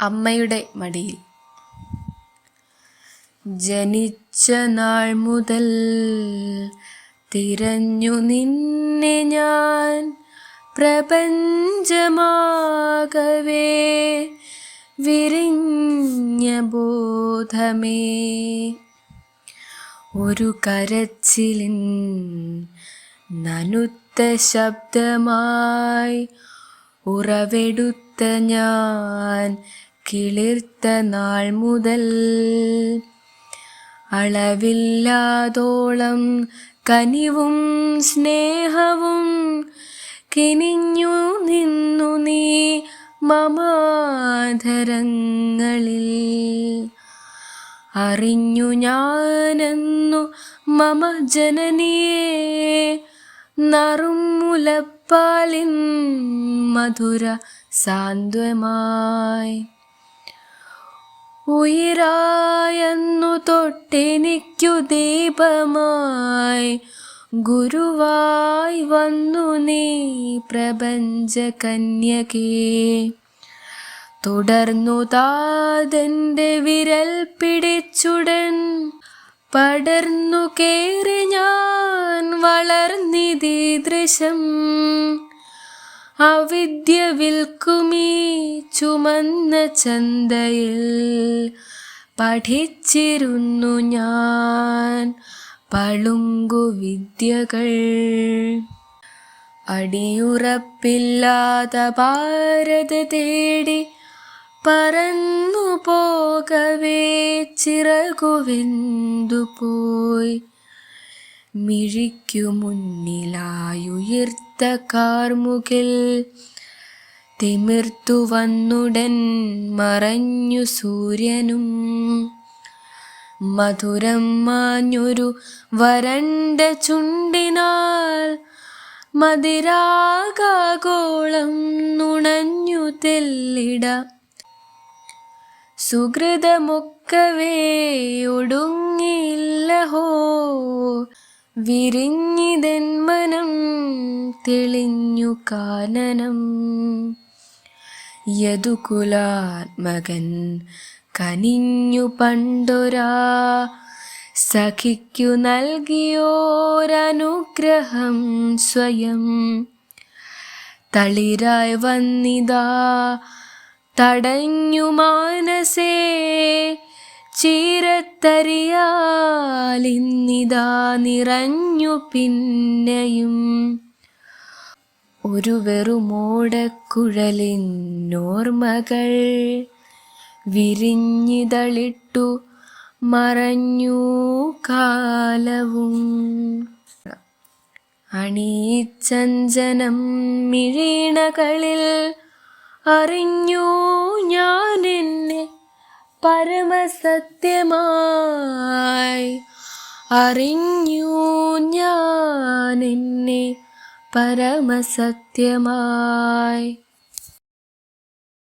അമ്മയുടെ മടിയിൽ. ജനിച്ച നാൾ മുതൽ തിരഞ്ഞു നിന്നെ ഞാൻ പ്രപഞ്ചമാകവേ. വിരിഞ്ഞ ബോധമേ. ഒരു കരച്ചിലിൻ നനുത്ത ശബ്ദമായി ഉറവെടുത്ത ഞാൻ കിളിർത്ത നാൾ മുതൽ അളവില്ലാതോളം കനിവും സ്നേഹവും കിനിഞ്ഞു നിന്നു നീ മമാധരങ്ങളിൽ. അറിഞ്ഞു ഞാനെന്നു മമ ജനനിയെ നറും മുലപ്പാലിൻ മധുര സാന്ത്വമായി. ഉയരായെന്നു തൊട്ടെനിക്കു ദീപമായി. ഗുരുവായി വന്നു നീ പ്രപഞ്ച കന്യകേ തുടർന്നു താതെന്റെ വിരൽ പിടിച്ചുടൻ പടർന്നു കേറി ഞാൻ വളർന്നിതീ ദൃശം അവിദ്യ വിൽക്കുമീ ചുമന്ന ചന്തയിൽ. പഠിച്ചിരുന്നു ഞാൻ പളുങ്കു വിദ്യകൾ. അടിയുറപ്പില്ലാത്ത ഭാരത തേടി പറന്നു പോകവേ ചിറകുവെന്തു പോയി. മിഴിക്കു മുന്നിലായുയർത്ത കാർമുകിൽ തിമിർത്തു വന്നുടൻ മറഞ്ഞു സൂര്യനും. മധുരം മാഞ്ഞൊരു വരണ്ട ചുണ്ടിനാൽ മതിരാകാഗോളം നുണഞ്ഞു തെല്ലിട. സുഹൃതമൊക്കവേ ഒടുങ്ങില്ലഹോ. വിരിഞ്ഞിതൻ മനം തെളിഞ്ഞു കാനനം. യദുകുലാത്മകൻ കനിഞ്ഞു പണ്ടൊരാ. സഖിക്കു നൽകിയോരനുഗ്രഹം സ്വയം. തളിരായി വന്നിതാ. തടഞ്ഞു മാനസേ. ചീരത്തരിയാലിന്നിതാ നിറഞ്ഞു പിന്നെയും. ഒരു വെറുമോടക്കുഴലിന്നോർമകൾ വിരിഞ്ഞിതളിട്ടു മറഞ്ഞു കാലവും. അണീച്ചഞ്ചനം മിഴീണകളിൽ അറിഞ്ഞു ഞാൻ എന്നെ പരമസത്യമായി അറിഞ്ഞു ഞാൻ എന്നെ പരമസത്യമായി